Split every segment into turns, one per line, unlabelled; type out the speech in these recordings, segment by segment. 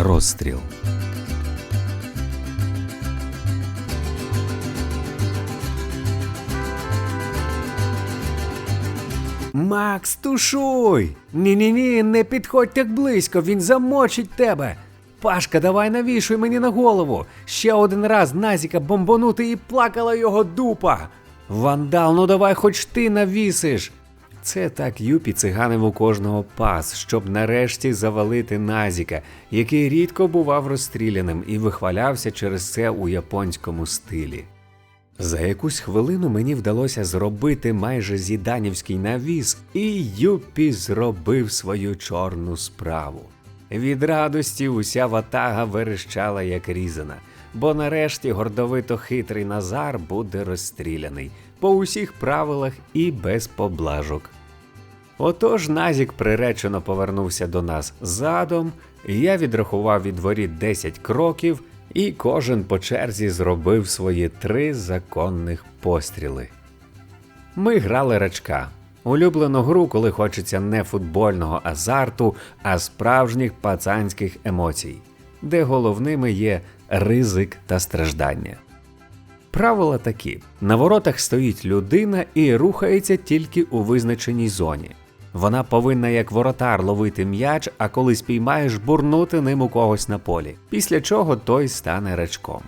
Розстріл.
Макс, тушуй! Ні-ні-ні, не підходь так близько, він замочить тебе. Пашка, давай навішуй мені на голову. Ще один раз Назіка бомбонути і плакала його дупа. Вандал, ну давай хоч ти навісиш. Це так юпі циганив у кожного пас, щоб нарешті завалити Назіка, який рідко бував розстріляним і вихвалявся через це у японському стилі. За якусь хвилину мені вдалося зробити майже зіданівський навіс, і Юпі зробив свою чорну справу. Від радості уся ватага верещала як різана, бо нарешті гордовито хитрий Назар буде розстріляний по усіх правилах і без поблажок. Отож Назік приречено повернувся до нас задом, я відрахував від воріт 10 кроків, і кожен по черзі зробив свої три законних постріли. Ми грали рачка. Улюблену гру, коли хочеться не футбольного азарту, а справжніх пацанських емоцій, де головними є ризик та страждання. Правила такі: на воротах стоїть людина і рухається тільки у визначеній зоні. Вона повинна як воротар ловити м'яч, а коли спіймаєш, бурнути ним у когось на полі, після чого той стане рачком.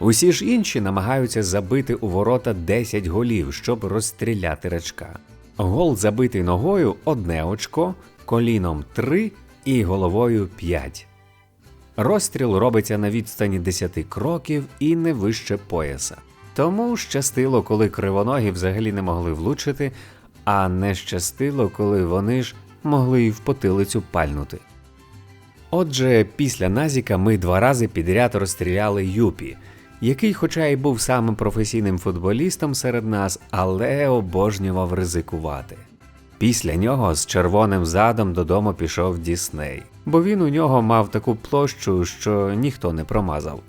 Усі ж інші намагаються забити у ворота 10 голів, щоб розстріляти рачка. Гол забитий ногою одне очко, коліном 3 і головою 5. Розстріл робиться на відстані 10 кроків і не вище пояса. Тому щастило, коли кривоногі взагалі не могли влучити, а не щастило, коли вони ж могли й в потилицю пальнути. Отже, після Назіка ми два рази підряд розстріляли Юпі, який, хоча й був самим професійним футболістом серед нас, але обожнював ризикувати. Після нього з червоним задом додому пішов Дісней, бо він у нього мав таку площу, що ніхто не промазав.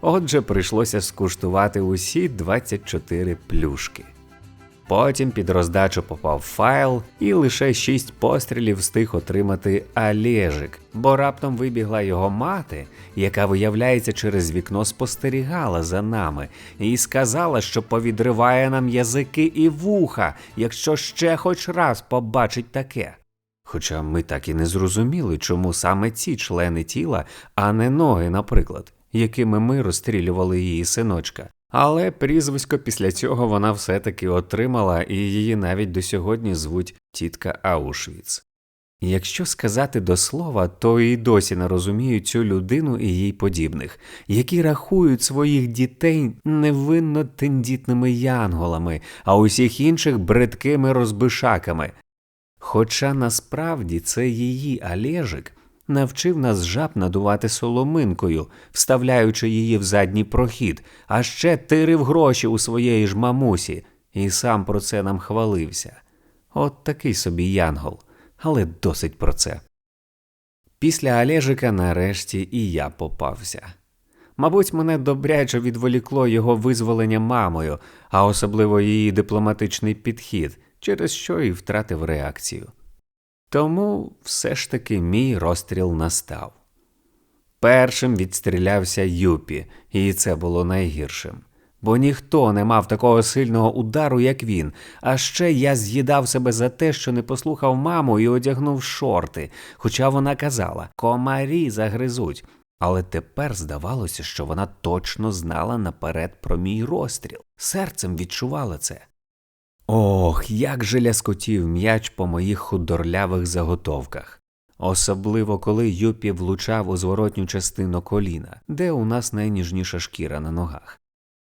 Отже, прийшлося скуштувати усі 24 плюшки. Потім під роздачу попав файл, і лише шість пострілів встиг отримати Олежик, бо раптом вибігла його мати, яка, виявляється, через вікно спостерігала за нами, і сказала, що повідриває нам язики і вуха, якщо ще хоч раз побачить таке. Хоча ми так і не зрозуміли, чому саме ці члени тіла, а не ноги, наприклад, якими ми розстрілювали її синочка. Але прізвисько після цього вона все-таки отримала, і її навіть до сьогодні звуть тітка Аушвіц. Якщо сказати до слова, то і досі не розумію цю людину і їй подібних, які рахують своїх дітей невинно тендітними янголами, а усіх інших бридкими розбишаками. Хоча насправді це її Олежик навчив нас жаб надувати соломинкою, вставляючи її в задній прохід, а ще тирив гроші у своєї ж мамусі, і сам про це нам хвалився. От такий собі янгол, але досить про це. Після Олежика нарешті і я попався. Мабуть, мене добряче відволікло його визволення мамою, а особливо її дипломатичний підхід, через що і втратив реакцію. Тому все ж таки мій розстріл настав. Першим відстрілявся Юпі, і це було найгіршим. Бо ніхто не мав такого сильного удару, як він, а ще я з'їдав себе за те, що не послухав маму і одягнув шорти, хоча вона казала комарі загризуть. Але тепер здавалося, що вона точно знала наперед про мій розстріл, серцем відчувала це. Ох, як же ляскотів м'яч по моїх худорлявих заготовках, особливо коли Юпі влучав у зворотню частину коліна, де у нас найніжніша шкіра на ногах.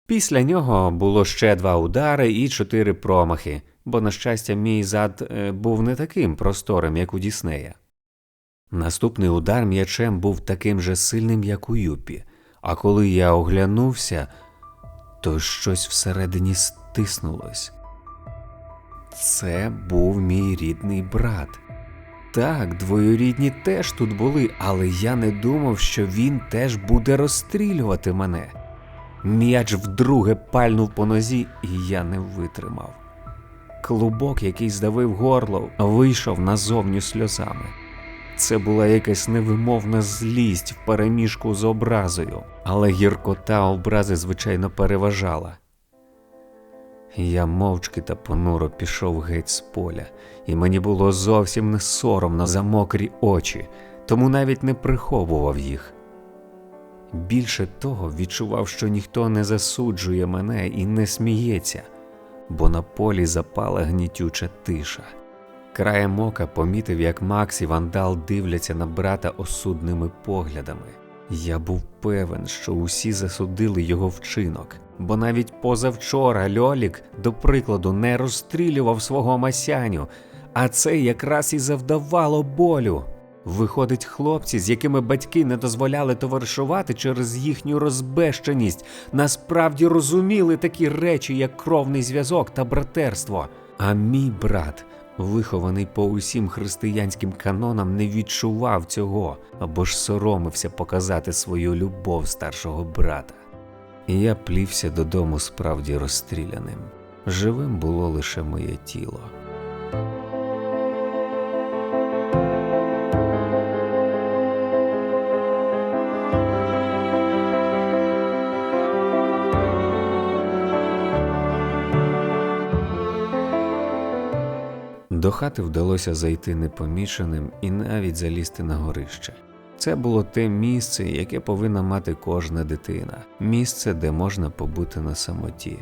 Після нього було ще два удари і чотири промахи, бо, на щастя, мій зад е, був не таким просторим, як у Діснея. Наступний удар м'ячем був таким же сильним, як у Юпі, а коли я оглянувся, то щось всередині стиснулось. Це був мій рідний брат. Так, двоюрідні теж тут були, але я не думав, що він теж буде розстрілювати мене. М'яч вдруге пальнув по нозі, і я не витримав. Клубок, який здавив горло, вийшов назовню сльозами. Це була якась невимовна злість в переміжку з образою, але гіркота образи, звичайно, переважала. Я мовчки та понуро пішов геть з поля, і мені було зовсім не соромно за мокрі очі, тому навіть не приховував їх. Більше того, відчував, що ніхто не засуджує мене і не сміється, бо на полі запала гнітюча тиша. Краєм ока помітив, як Макс і вандал дивляться на брата осудними поглядами. Я був певен, що усі засудили його вчинок, бо навіть позавчора Льолік, до прикладу, не розстрілював свого масяню, а це якраз і завдавало болю. Виходить, хлопці, з якими батьки не дозволяли товаришувати через їхню розбещеність, насправді розуміли такі речі, як кровний зв'язок та братерство. А мій брат, вихований по усім християнським канонам, не відчував цього або ж соромився показати свою любов старшого брата. І я плівся додому справді розстріляним. Живим було лише моє тіло. До хати вдалося зайти непоміченим і навіть залізти на горище. Це було те місце, яке повинна мати кожна дитина, місце, де можна побути на самоті.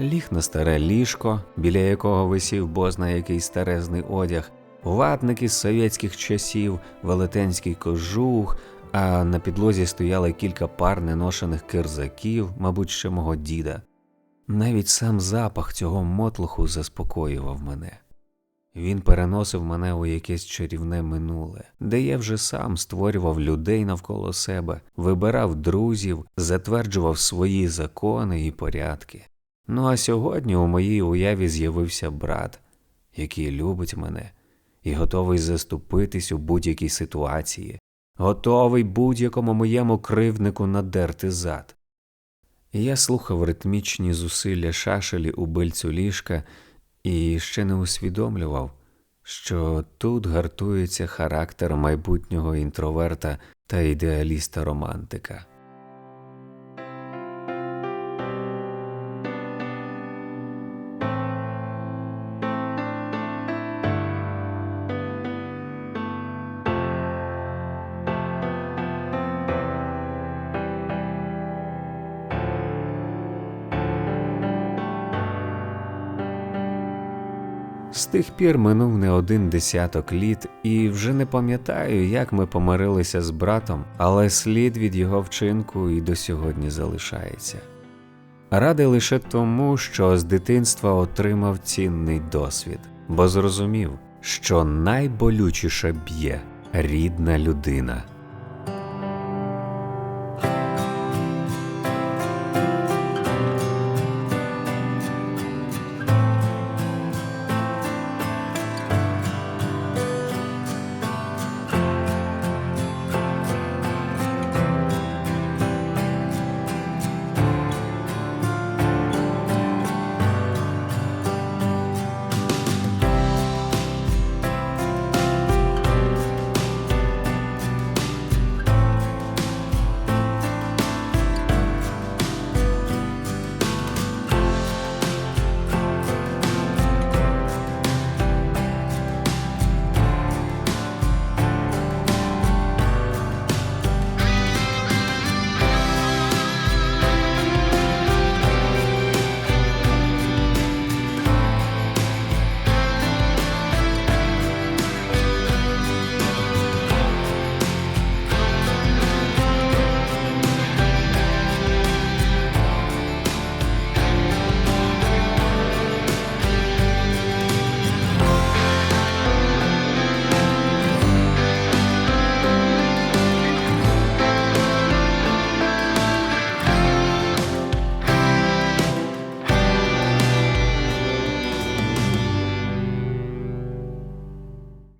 Ліг на старе ліжко, біля якого висів бозна який старезний одяг, ватники з совєтських часів, велетенський кожух, а на підлозі стояли кілька пар неношених кирзаків, мабуть, ще мого діда. Навіть сам запах цього мотлуху заспокоював мене. Він переносив мене у якесь чарівне минуле, де я вже сам створював людей навколо себе, вибирав друзів, затверджував свої закони і порядки. Ну а сьогодні у моїй уяві з'явився брат, який любить мене і готовий заступитись у будь-якій ситуації, готовий будь-якому моєму кривднику надерти зад. Я слухав ритмічні зусилля шашелі у бильцю ліжка і ще не усвідомлював, що тут гартується характер майбутнього інтроверта та ідеаліста романтика. З тих пір минув не один десяток літ, і вже не пам'ятаю, як ми помирилися з братом, але слід від його вчинку і до сьогодні залишається. Радий лише тому, що з дитинства отримав цінний досвід, бо зрозумів, що найболючіше б'є рідна людина.